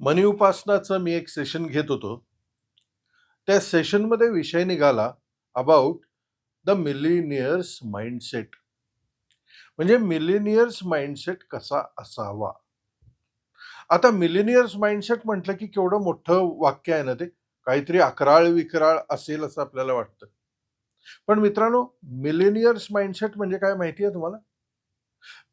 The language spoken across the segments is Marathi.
मनी उपासनाचं मी एक सेशन घेत होतो. त्या सेशनमध्ये विषय निघाला अबाउट द मिलिनियर्स माइंडसेट म्हणजे मिलिनियर्स माइंडसेट कसा असावा? आता मिलिनियर्स माइंडसेट म्हटलं की केवढं मोठं वाक्य आहे ना ते काहीतरी अकराळ विकराळ असेल असं आपल्याला वाटतं. पण मित्रांनो मिलिनियर्स माइंडसेट म्हणजे काय माहिती आहे तुम्हाला?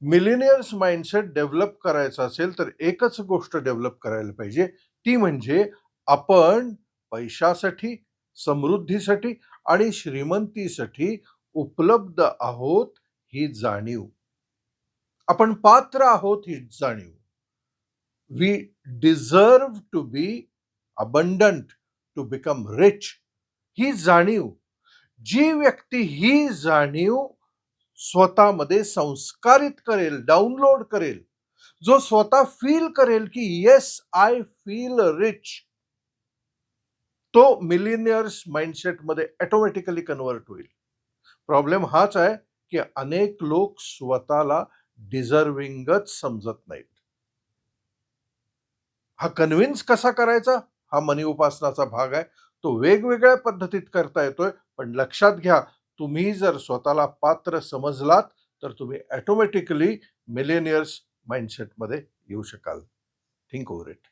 मिलेनियल्स माइंडसेट डेव्हलप करायचं असेल तर एकच गोष्ट डेव्हलप करायला पाहिजे. ती म्हणजे आपण पैशासाठी समृद्धीसाठी आणि श्रीमंतीसाठी उपलब्ध आहोत ही जाणीव. आपण पात्र आहोत ही जाणीव. We deserve to be abundant to become rich ही जाणीव. जी व्यक्ती ही जाणीव स्वतःमध्ये संस्कारित करेल डाउनलोड करेल. जो स्वतः फील करेल की येस आय फील रिच तो मिलिनियर्स माइंडसेटमध्ये ऑटोमॅटिकली कन्वर्ट होईल. प्रॉब्लेम हाच आहे की अनेक लोक स्वतःला डिझर्विंगच समजत नाहीत. हा कन्व्हिन्स कसा करायचा? हा मनी उपासनाचा भाग आहे. तो वेगवेगळ्या पद्धतीत करता येतोय. पण लक्षात घ्या तुम्ही जर स्वतःला पात्र समजलात तर तुम्ही ॲटोमॅटिकली मिलेनियर्स माइंडसेटमध्ये येऊ शकाल. Think over it